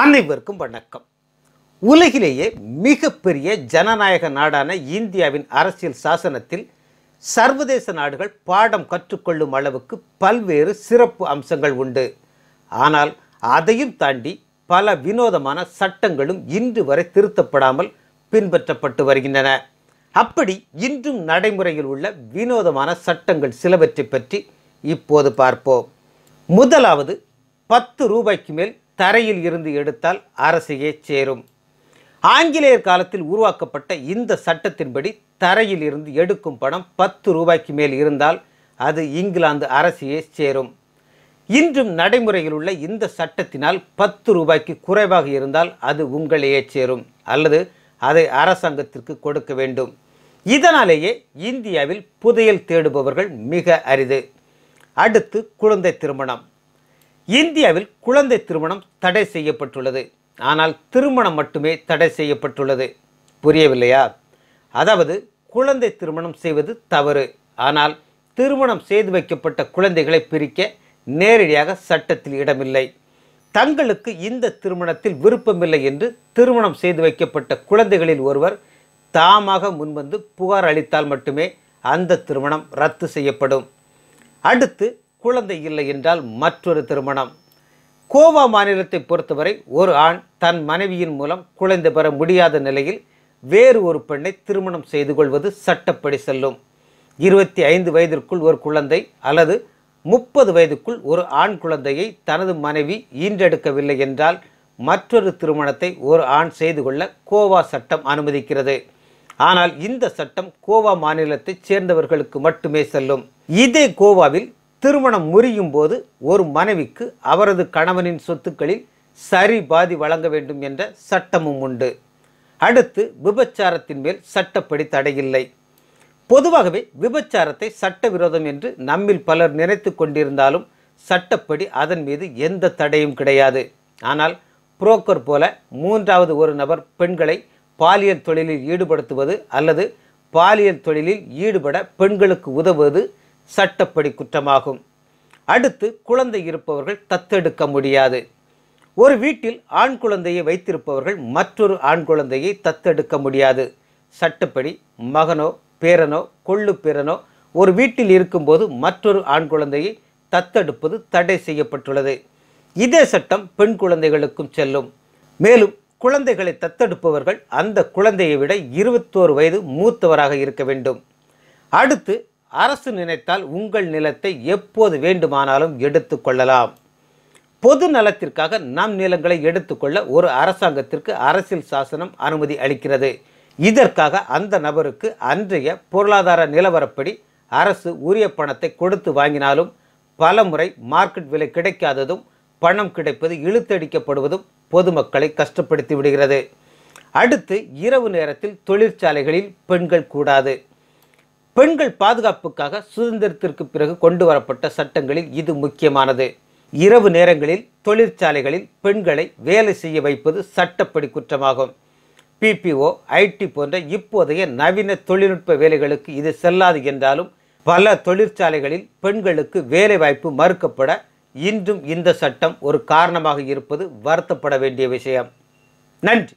அனைவருக்கும் வணக்கம். உலகிலேயே மிகப்பெரிய ஜனநாயக நாடான இந்தியாவின் அரசியல் சாசனத்தில் சர்வதேச நாடுகள் பாடம் கற்றுக்கொள்ளும் அளவுக்கு பல்வேறு சிறப்பு அம்சங்கள் உண்டு. ஆனால் அதையும் தாண்டி பல வினோதமான சட்டங்களும் இன்று வரை திருத்தப்படாமல் பின்பற்றப்பட்டு வருகின்றன. அப்படி இன்றும் நடைமுறையில் உள்ள வினோதமான சட்டங்கள் சிலவற்றை பற்றி இப்போது பார்ப்போம். முதலாவது பத்து ரூபாய்க்கு மேல் தரையில் இருந்து எடுத்தால் அரசையே சேரும். ஆங்கிலேயர் காலத்தில் உருவாக்கப்பட்ட இந்த சட்டத்தின்படி தரையில் இருந்து எடுக்கும் பணம் பத்து ரூபாய்க்கு மேல் இருந்தால் அது இங்கிலாந்து அரசியே சேரும். இன்றும் நடைமுறையில் உள்ள இந்த சட்டத்தினால் பத்து ரூபாய்க்கு குறைவாக இருந்தால் அது உங்களையே சேரும் அல்லது அதை அரசாங்கத்திற்கு கொடுக்க வேண்டும். இதனாலேயே இந்தியாவில் புதையல் தேடுபவர்கள் மிக அரிது. அடுத்து குழந்தை திருமணம். இந்தியாவில் குழந்தை திருமணம் தடை செய்யப்பட்டுள்ளது. ஆனால் திருமணம் மட்டுமே தடை செய்யப்பட்டுள்ளது. புரியவில்லையா? அதாவது குழந்தை திருமணம் செய்வது தவறு. ஆனால் திருமணம் செய்து வைக்கப்பட்ட குழந்தைகளை பிரிக்க நேரடியாக சட்டத்தில் இடமில்லை. தங்களுக்கு இந்த திருமணத்தில் விருப்பமில்லை என்று திருமணம் செய்து வைக்கப்பட்ட குழந்தைகளில் ஒருவர் தாமாக முன்வந்து புகார் அளித்தால் மட்டுமே அந்த திருமணம் ரத்து செய்யப்படும். அடுத்து குழந்தை இல்லை என்றால் மற்றொரு திருமணம். கோவா மாநிலத்தை பொறுத்தவரை ஒரு ஆண் தன் மனைவியின் மூலம் குழந்தை பெற முடியாத நிலையில் வேறு ஒரு பெண்ணை திருமணம் செய்து கொள்வது சட்டப்படி செல்லும். இருபத்தி ஐந்து வயதிற்குள் ஒரு குழந்தை அல்லது முப்பது வயதுக்குள் ஒரு ஆண் குழந்தையை தனது மனைவி ஈன்றெடுக்கவில்லை என்றால் மற்றொரு திருமணத்தை ஒரு ஆண் செய்து கொள்ள கோவா சட்டம் அனுமதிக்கிறது. ஆனால் இந்த சட்டம் கோவா மாநிலத்தைச் சேர்ந்தவர்களுக்கு மட்டுமே செல்லும். இதே கோவாவில் திருமணம் முறியும் போது ஒரு மனைவிக்கு அவரது கணவனின் சொத்துக்களில் சரி பாதி வழங்க வேண்டும் என்ற சட்டமும் உண்டு. அடுத்து விபச்சாரத்தின் மேல் சட்டப்படி தடையில்லை. பொதுவாகவே விபச்சாரத்தை சட்டவிரோதம் என்று நம்மில் பலர் நினைத்து கொண்டிருந்தாலும் சட்டப்படி அதன் மீது எந்த தடையும் கிடையாது. ஆனால் புரோக்கர் போல மூன்றாவது ஒரு நபர் பெண்களை பாலியல் தொழிலில் ஈடுபடுத்துவது அல்லது பாலியல் தொழிலில் ஈடுபட பெண்களுக்கு உதவுவது சட்டப்படி குற்றமாகும். அடுத்து குழந்தை இருப்பவர்கள் தத்தெடுக்க முடியாது. ஒரு வீட்டில் ஆண் குழந்தையை வைத்திருப்பவர்கள் மற்றொரு ஆண் குழந்தையை தத்தெடுக்க முடியாது. சட்டப்படி மகனோ பேரனோ கொள்ளு பேரனோ ஒரு வீட்டில் இருக்கும்போது மற்றொரு ஆண் குழந்தையை தத்தெடுப்பது தடை செய்யப்பட்டுள்ளது. இதே சட்டம் பெண் குழந்தைகளுக்கும் செல்லும். மேலும் குழந்தைகளை தத்தெடுப்பவர்கள் அந்த குழந்தையை விட இருபத்தோரு வயது மூத்தவராக இருக்க வேண்டும். அடுத்து அரசு நினைத்தால் உங்கள் நிலத்தை எப்போது வேண்டுமானாலும் எடுத்துக்கொள்ளலாம் பொது நலத்திற்காக நம் நிலங்களை எடுத்துக்கொள்ள ஒரு அரசாங்கத்திற்கு அரசியல் சாசனம் அனுமதி அளிக்கிறது. இதற்காக அந்த நபருக்கு அன்றைய பொருளாதார நிலவரப்படி அரசு உரிய பணத்தை கொடுத்து வாங்கினாலும் பல முறை மார்க்கெட் விலை கிடைக்காததும் பணம் கிடைப்பது இழுத்தடிக்கப்படுவதும் பொதுமக்களை கஷ்டப்படுத்தி விடுகிறது. அடுத்து இரவு நேரத்தில் தொழிற்சாலைகளில் பெண்கள் கூடாது. பெண்கள் பாதுகாப்புக்காக சுதந்திரத்திற்கு பிறகு கொண்டு வரப்பட்ட சட்டங்களில் இது முக்கியமானது. இரவு நேரங்களில் தொழிற்சாலைகளில் பெண்களை வேலை செய்ய வைப்பது சட்டப்படி குற்றமாகும். பிபிஓ ஐடி போன்ற இப்போதைய நவீன தொழில்நுட்ப வேலைகளுக்கு இது செல்லாது என்றாலும் பல தொழிற்சாலைகளில் பெண்களுக்கு வேலைவாய்ப்பு மறுக்கப்பட இன்றும் இந்த சட்டம் ஒரு காரணமாக இருப்பது வருத்தப்பட வேண்டிய விஷயம். நன்றி!